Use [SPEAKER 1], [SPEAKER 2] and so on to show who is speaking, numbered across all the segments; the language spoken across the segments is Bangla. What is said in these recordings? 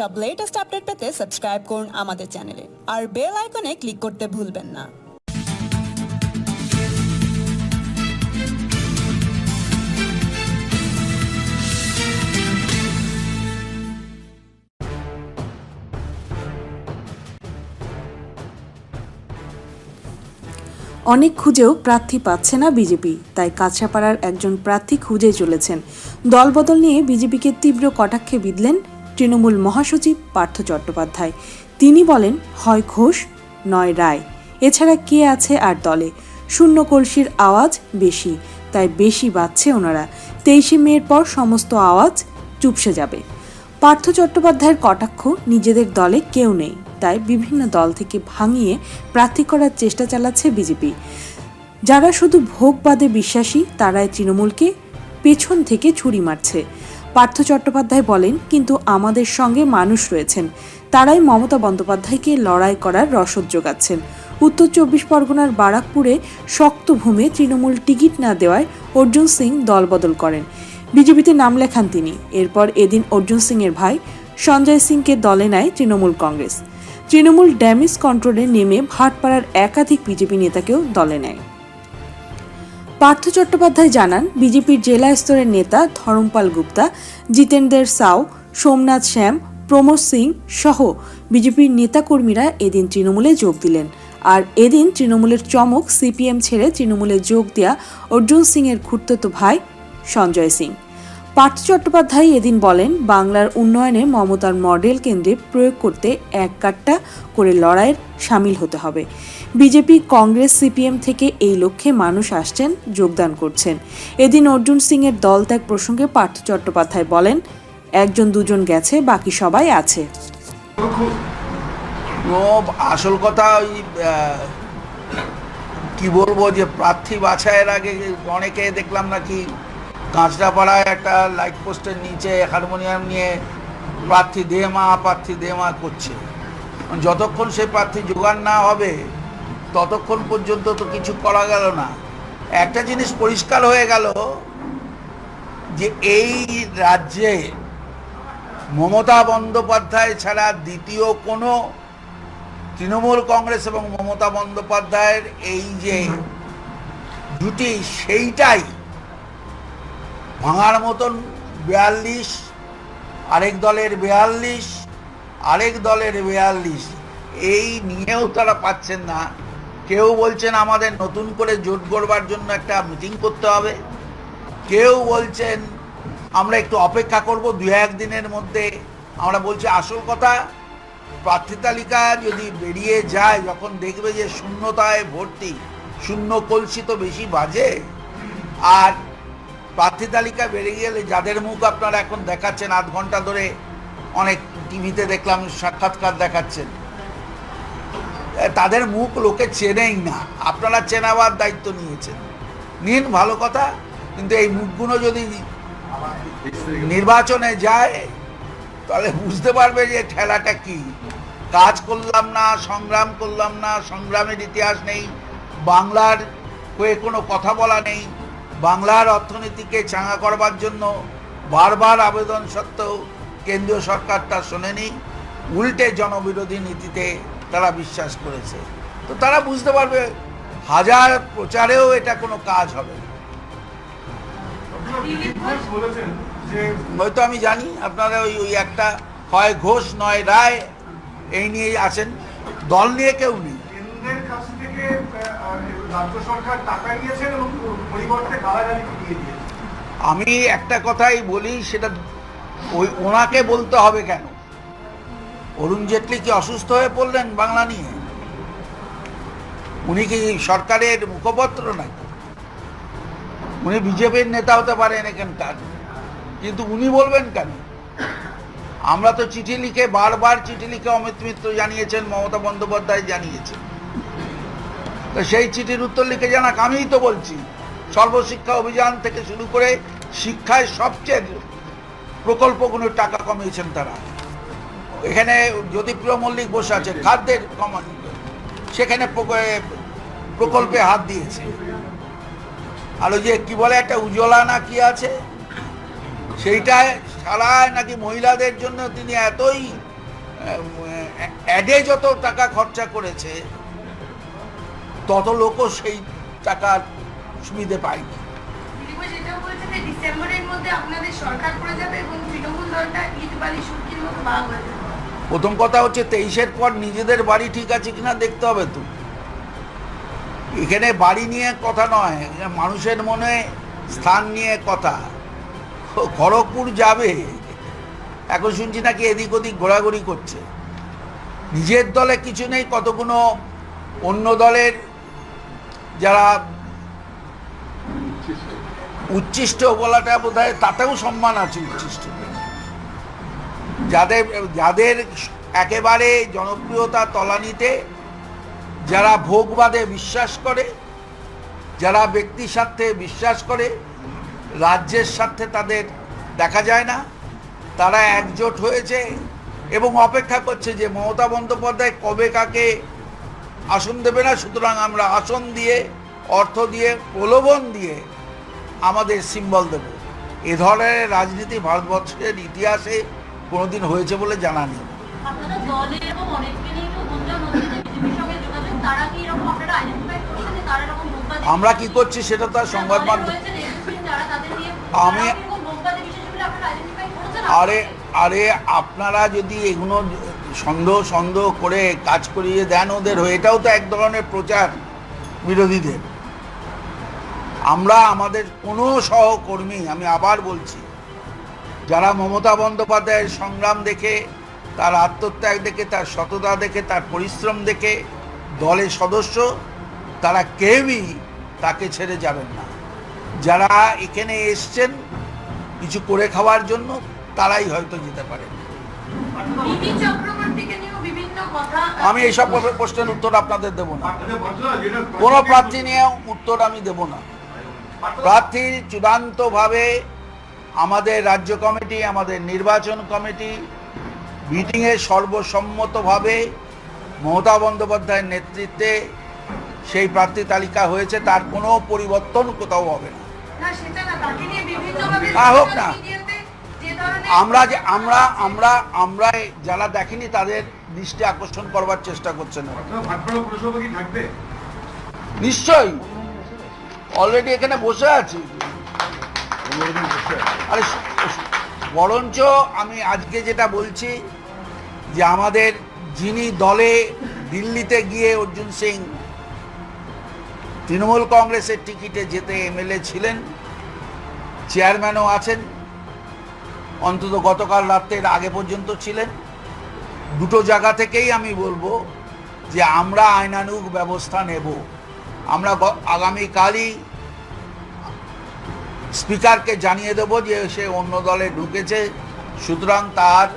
[SPEAKER 1] সব লেটেস্ট আপডেট পেতে সাবস্ক্রাইব করুন আমাদের চ্যানেলে আর বেল আইকনে ক্লিক করতে ভুলবেন না।
[SPEAKER 2] অনেক খুঁজেও প্রার্থী পাচ্ছে না বিজেপি তাই কাছাপাড়ার একজন প্রার্থী খুঁজে চলেছেন। দলবদল নিয়ে বিজেপিকে তীব্র কটাক্ষে বিঁধলেন তৃণমূল মহাসচিব পার্থ চট্টোপাধ্যায়। তিনি বলেন, হয় ঘোষ, নয় রায়। এছাড়া কে আছে আর দলে? শূন্য কলসির আওয়াজ বেশি, তাই বেশি বাজছে ওনারা। তেইশে মেয়ের পর সমস্ত আওয়াজ চুপসে যাবে। পার্থ চট্টোপাধ্যায়ের কটাক্ষ নিজেদের দলে কেউ নেই, তাই বিভিন্ন দল থেকে ভাঙিয়ে প্রার্থী করার চেষ্টা চালাচ্ছে বিজেপি। যারা শুধু ভোগবাদে বিশ্বাসী, তারাই তৃণমূলকে পেছন থেকে ছুরি মারছে। পার্থ চট্টোপাধ্যায় বলেন, কিন্তু আমাদের সঙ্গে মানুষ রয়েছেন। তারাই মমতা বন্দ্যোপাধ্যায়কে লড়াই করার রসদ যোগাচ্ছেন। উত্তর চব্বিশ পরগনার বারাকপুরে শক্ত ভূমে তৃণমূল টিকিট না দেওয়ায় অর্জুন সিং দলবদল করেন। বিজেপিতে নাম লেখান তিনি। এরপর এদিন অর্জুন সিংয়ের ভাই সঞ্জয় সিংকে দলে নেয় তৃণমূল কংগ্রেস। তৃণমূল ড্যামেজ কন্ট্রোলে নেমে ভাটপাড়ার একাধিক বিজেপি নেতাকেও দলে নেয়। পার্থ চট্টোপাধ্যায় জানান, বিজেপির জেলা স্তরের নেতা ধরমপাল গুপ্তা, জিতেন্দ্রের সাউ, সোমনাথ শ্যাম, প্রমোদ সিং সহ বিজেপির নেতাকর্মীরা এদিন তৃণমূলে যোগ দিলেন। আর এদিন তৃণমূলের চমক সিপিএম ছেড়ে তৃণমূলে যোগ দেয়া অর্জুন সিংয়ের খুর্তত ভাই সঞ্জয় সিং। পার্থ চট্টোপাধ্যায় এদিন বলেন, বাংলার উন্নয়নে মমতার মডেল কেন্দ্রে প্রয়োগ করতে এক কাট্টা করে লড়াইয়ের সামিল হতে হবে। বিজেপি, কংগ্রেস, সিপিএম থেকে এই লক্ষ্যে মানুষ আসছেন, যোগদান করছেন। এদিন অর্জুন সিংয়ের দল ত্যাগ প্রসঙ্গে পার্থ চট্টোপাধ্যায় বলেন, একজন দুজন গেছে, বাকি সবাই আছে।
[SPEAKER 3] আসল কথা ওই কি বলব যে প্রার্থী বাছাইয়ের আগে অনেকে দেখলাম নাকি কাঁচরাপাড়ায় একটা লাইট পোস্টের নিচে হারমোনিয়াম নিয়ে প্রার্থী দে মা, প্রার্থী দে মা করছে। যতক্ষণ সেই প্রার্থী জোগাড় না হবে, ততক্ষণ পর্যন্ত তো কিছু করা গেল না। একটা জিনিস পরিষ্কার হয়ে গেল যে এই রাজ্যে মমতা বন্দ্যোপাধ্যায় ছাড়া দ্বিতীয় কোনো তৃণমূল কংগ্রেস এবং মমতা বন্দ্যোপাধ্যায়ের এই যে জুটি, সেইটাই ভাঙার মতন বিয়াল্লিশ, আরেক দলের বিয়াল্লিশ, আরেক দলের বিয়াল্লিশ। এই নিয়েও তারা পাচ্ছেন না। কেউ বলছেন আমাদের নতুন করে জোট গড়বার জন্য একটা মিটিং করতে হবে। কেউ বলছেন, আমরা একটু অপেক্ষা করব দু একদিনের মধ্যে। আমরা বলছি, আসল কথা, প্রার্থী তালিকা যদি বেরিয়ে যায়, যখন দেখবে যে শূন্যতায় ভর্তি, শূন্য কলসি তো বেশি বাজে। আর প্রার্থী তালিকা বেরিয়ে গেলে যাদের মুখ আপনারা এখন দেখাচ্ছেন, আধ ঘণ্টা ধরে অনেক টিভিতে দেখলাম, সাক্ষাৎকার দেখাচ্ছেন। তাদের মুখ লোকে চেনেই না। আপনারা চেনাবার দায়িত্ব নিয়েছেন। নিন, ভালো কথা, কিন্তু এই মুখগুলো যদি নির্বাচনে যায়, তাহলে বুঝতে পারবে যে ঠেলাটা কি। কাজ করলাম না, সংগ্রাম করলাম না, সংগ্রামের ইতিহাস নেই, বাংলার হয়ে কোনো কথা বলা নেই। বাংলার অর্থনীতিকে চাঙা করবার জন্য বারবার আবেদন সত্ত্বেও কেন্দ্রীয় সরকার তা শোনেনি। উল্টে জনবিরোধী নীতিতে তারা বিশ্বাস করেছে। তো তারা বুঝতে পারবে, হাজার প্রচারেও এটা কোনো কাজ হবে হয়তো আমি জানি, আপনারা ওই ওই একটা হয় ঘোষ, নয় রায়, এই নিয়েই আছেন। দল নিয়ে কেউ নেই।
[SPEAKER 4] রাজ্য সরকার টাকা নিয়েছেন এবং পরিবর্তে দিয়ে
[SPEAKER 3] আমি একটা কথাই বলি, সেটা ওই ওনাকে বলতে হবে কেন? অরুণ জেটলি কি অসুস্থ হয়ে পড়লেন বাংলা নিয়ে? উনি কি সরকারের মুখপত্র নাকি? উনি বিজেপির নেতা হতে পারেন এখানকার, কিন্তু উনি বলবেন কেন? আমরা তো চিঠি লিখে বারবার চিঠি লিখে অমিত মিত্র জানিয়েছেন, মমতা বন্দ্যোপাধ্যায় জানিয়েছেন। তো সেই চিঠির উত্তর লিখে জানাক, আমিই তো বলছি। সর্বশিক্ষা অভিযান থেকে শুরু করে শিক্ষায় সবচেয়ে প্রকল্পগুলোর টাকা কমিয়েছেন তারা। এখানে জ্যোতিপ্রিয় মল্লিক বসে আছে খাদ্যের কমান সেখানে প্রকল্পে হাত দিয়েছে। আর ওই যে কি বলে, একটা উজ্জ্বলা না কি আছে? সেইটায় সারায় নাকি মহিলাদের জন্য তিনি এতই অ্যাডে যত টাকা খরচা করেছে, তত লোকও সেই টাকার সুবিধে পায়নি
[SPEAKER 5] যাবে
[SPEAKER 3] প্রথম কথা হচ্ছে তেইশের পর নিজেদের বাড়ি ঠিক আছে কিনা দেখতে হবে তো। এখানে বাড়ি নিয়ে কথা নয় মানুষের মনে স্থান নিয়ে কথা। খড়গপুর যাবে এখন শুনছি নাকি এদিক ওদিক ঘোরাঘুরি করছে। নিজের দলে কিছু নেই কতগুলো অন্য দলের যারা উচ্ছিষ্ট বলাটা বোধ হয় তাতেও সম্মান আছে উচ্ছিষ্ট যাদের যাদের একেবারে জনপ্রিয়তা তলানিতে, যারা ভোগবাদে বিশ্বাস করে, যারা ব্যক্তি স্বার্থে বিশ্বাস করে, রাজ্যের স্বার্থে তাদের দেখা যায় না, তারা একজোট হয়েছে এবং অপেক্ষা করছে যে মমতা বন্দ্যোপাধ্যায় কবে কাকে আসন দেবে না, সুতরাং আমরা আসন দিয়ে, অর্থ দিয়ে, প্রলোভন দিয়ে আমাদের সিম্বল দেব। এ ধরনের রাজনীতি ভারতবর্ষের ইতিহাসে কোনোদিন হয়েছে বলে জানা নেই।
[SPEAKER 6] তারা তারা
[SPEAKER 3] আমরা কি করছি সেটা তো আর সংবাদ মাধ্যম আমি-
[SPEAKER 6] তারা
[SPEAKER 3] আরে আরে আপনারা যদি এগুলো সন্দেহ সন্দেহ করে কাজ করিয়ে দেন ওদের হয়ে এটাও তো এক ধরনের প্রচার বিরোধীদের। আমরা আমাদের কোনো সহকর্মী আমি আবার বলছি যারা মমতা বন্দ্যোপাধ্যায়ের সংগ্রাম দেখে তার আত্মত্যাগ দেখে তার সততা দেখে তার পরিশ্রম দেখে দলের সদস্য তারা কেউই তাকে ছেড়ে যাবেন না। যারা এখানে এসছেন কিছু করে খাওয়ার জন্য তারাই হয়তো যেতে পারে আমি এইসব প্রশ্নের উত্তর আপনাদের দেব না। কোনো প্রার্থী নিয়ে উত্তর আমি দেব না। প্রার্থী চূড়ান্তভাবে আমাদের রাজ্য কমিটি আমাদের নির্বাচন কমিটি মিটিংয়ে সর্বসম্মতভাবে মমতা বন্দ্যোপাধ্যায়ের নেতৃত্বে সেই প্রার্থী তালিকা হয়েছে। তার কোনো পরিবর্তন কোথাও হবে না। হোক না। আমরা যে আমরা আমরা আমরা যারা দেখেনি তাদের দৃষ্টি আকর্ষণ করবার চেষ্টা করছেন নিশ্চয়ই। অলরেডি এখানে বসে আছি। আরে, বরঞ্চ আমি আজকে যেটা বলছি, যে আমাদের যিনি দলে দিল্লিতে গিয়ে অর্জুন সিং তৃণমূল কংগ্রেসের টিকিটে যেতে এমএলএ ছিলেন, চেয়ারম্যানও আছেন, অন্তত গতকাল রাত্রের আগে পর্যন্ত ছিলেন। দুটো জায়গা থেকেই আমি বলব যে আমরা আইনানুগ ব্যবস্থা নেব। আমরা আগামীকালই স্পিকারকে জানিয়ে দেব যে সে অন্য দলে ঢুকেছে। সুতরাং তার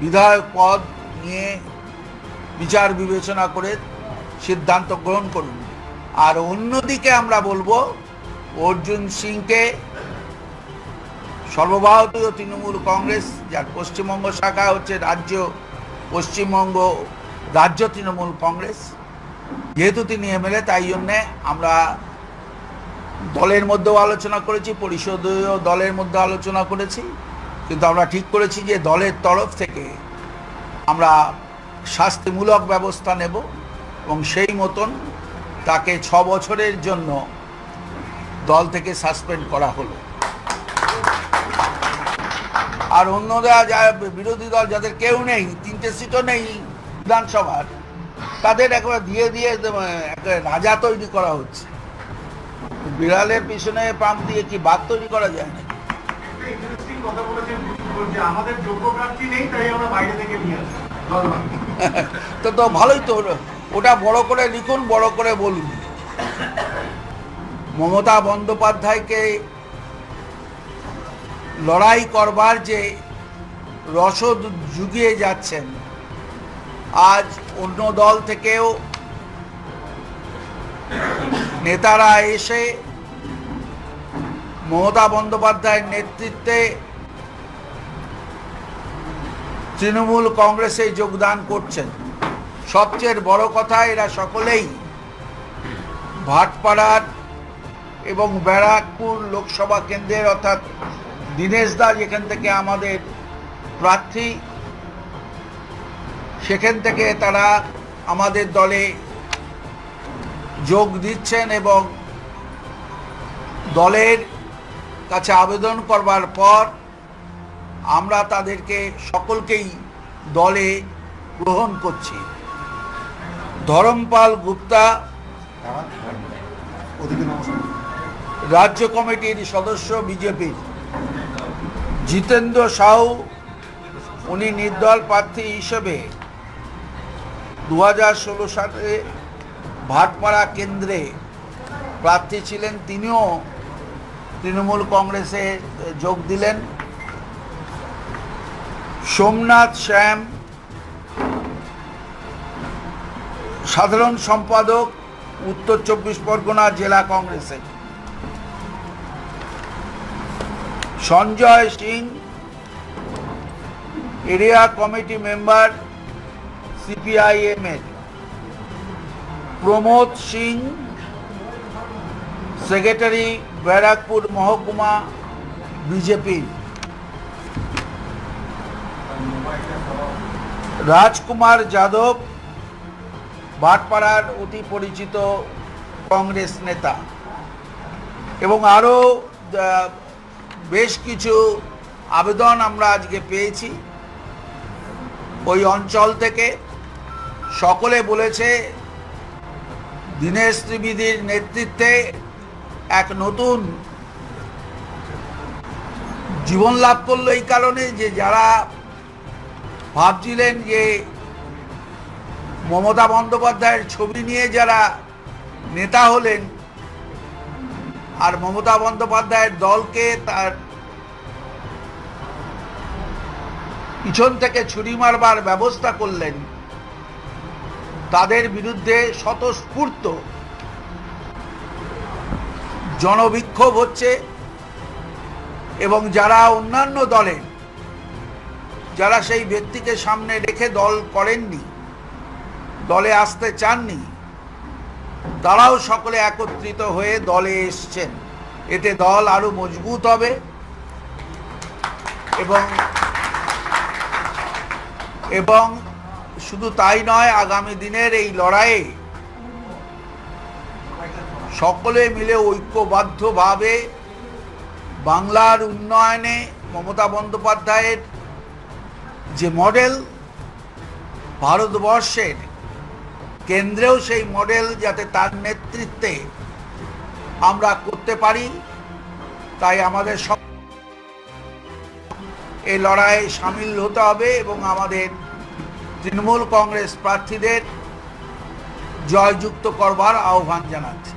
[SPEAKER 3] বিধায়ক পদ নিয়ে বিচার বিবেচনা করে সিদ্ধান্ত গ্রহণ করুন। আর অন্যদিকে আমরা বলব, অর্জুন সিংকে সর্বভারতীয় তৃণমূল কংগ্রেস, যার পশ্চিমবঙ্গ শাখা হচ্ছে রাজ্য, পশ্চিমবঙ্গ রাজ্য তৃণমূল কংগ্রেস। যেহেতু তিনি এমএলএ, তাই জন্যে আমরা দলের মধ্যেও আলোচনা করেছি, পরিষদীয় দলের মধ্যে আলোচনা করেছি। কিন্তু আমরা ঠিক করেছি যে দলের তরফ থেকে আমরা শাস্তিমূলক ব্যবস্থা নেব এবং সেই মতন তাকে ছ বছরের জন্য দল থেকে সাসপেন্ড করা হলো। আর অন্যরা যা বিরোধী দল, যাদের কেউ নেই, তিনটে সিটও নেই বিধানসভার তাদের একবার দিয়ে দিয়ে একেবারে রাজা তৈরি করা হচ্ছে বিড়ালের পিছনে পাম্প দিয়ে কি বাদ তৈরি করা যায় না
[SPEAKER 4] একটা।
[SPEAKER 3] তো তো ভালোই তো। ওটা বড় করে লিখুন, বড় করে বলুন মমতা বন্দ্যোপাধ্যায়কে লড়াই করবার যে রসদ জুগিয়ে যাচ্ছেন, আজ অন্য দল থেকেও নেতারা এসে মমতা বন্দ্যোপাধ্যায়ের নেতৃত্বে তৃণমূল কংগ্রেসে যোগদান করছেন। সবচেয়ে বড় কথা, এরা সকলেই ভাটপাড়ার এবং ব্যারাকপুর লোকসভা কেন্দ্রের অর্থাৎ দীনেশ দা যেখান থেকে আমাদের প্রার্থী সেখান থেকে তারা আমাদের দলে যোগ দিচ্ছেন এবং দলের কাছে আবেদন করবার পর আমরা তাদেরকে সকলকেই দলে গ্রহণ করছি। ধরমপাল গুপ্তা রাজ্য কমিটির সদস্য বিজেপির জিতেন্দ্র সাহু, উনি নির্দল প্রার্থী হিসেবে দু হাজার ষোলো সালে ভাটপাড়া কেন্দ্রে প্রার্থী ছিলেন তিনিও। তৃণমূল কংগ্রেসে যোগ দিলেন। সোমনাথ শ্যাম, সাধারণ সম্পাদক, উত্তর চব্বিশ পরগনা জেলা কংগ্রেসের Sanjay Singh, area committee member CPIM এর প্রমোদ সিং, সেক্রেটারি ব্যারাকপুর মহকুমা বিজেপি। রাজকুমার যাদব ভাটপাড়ার অতি পরিচিত কংগ্রেস নেতা। এবং আরও বেশ কিছু আবেদন আমরা আজকে পেয়েছি। ওই অঞ্চল থেকে সকলে বলেছে দীনেশ ত্রিবেদীর নেতৃত্বে এক নতুন জীবন লাভ করল এই কারণে যে যারা ভাবছিলেন যে মমতা বন্দ্যোপাধ্যায়ের ছবি নিয়ে যারা নেতা হলেন আর মমতা বন্দ্যোপাধ্যায়ের দলকে তার পিছন থেকে ছুরি মারবার ব্যবস্থা করলেন তাদের বিরুদ্ধে স্বতঃস্ফূর্ত জনবিক্ষোভ হচ্ছে এবং যারা অন্যান্য দলের যারা সেই ব্যক্তিকে সামনে রেখে দল করেননি, দলে আসতে চাননি, তারাও সকলে একত্রিত হয়ে দলে এসছেন। এতে দল আরও মজবুত হবে এবং এবং শুধু তাই নয়, আগামী দিনের এই লড়াইয়ে সকলে মিলে ঐক্যবদ্ধভাবে বাংলার উন্নয়নে মমতা বন্দ্যোপাধ্যায়ের যে মডেল ভারতবর্ষের কেন্দ্রেও সেই মডেল যাতে তার নেতৃত্বে আমরা করতে পারি, তাই আমাদের সব এই লড়াইয়ে সামিল হতে হবে এবং আমাদের তৃণমূল কংগ্রেস প্রার্থীদের জয়যুক্ত করবার আহ্বান জানাচ্ছি।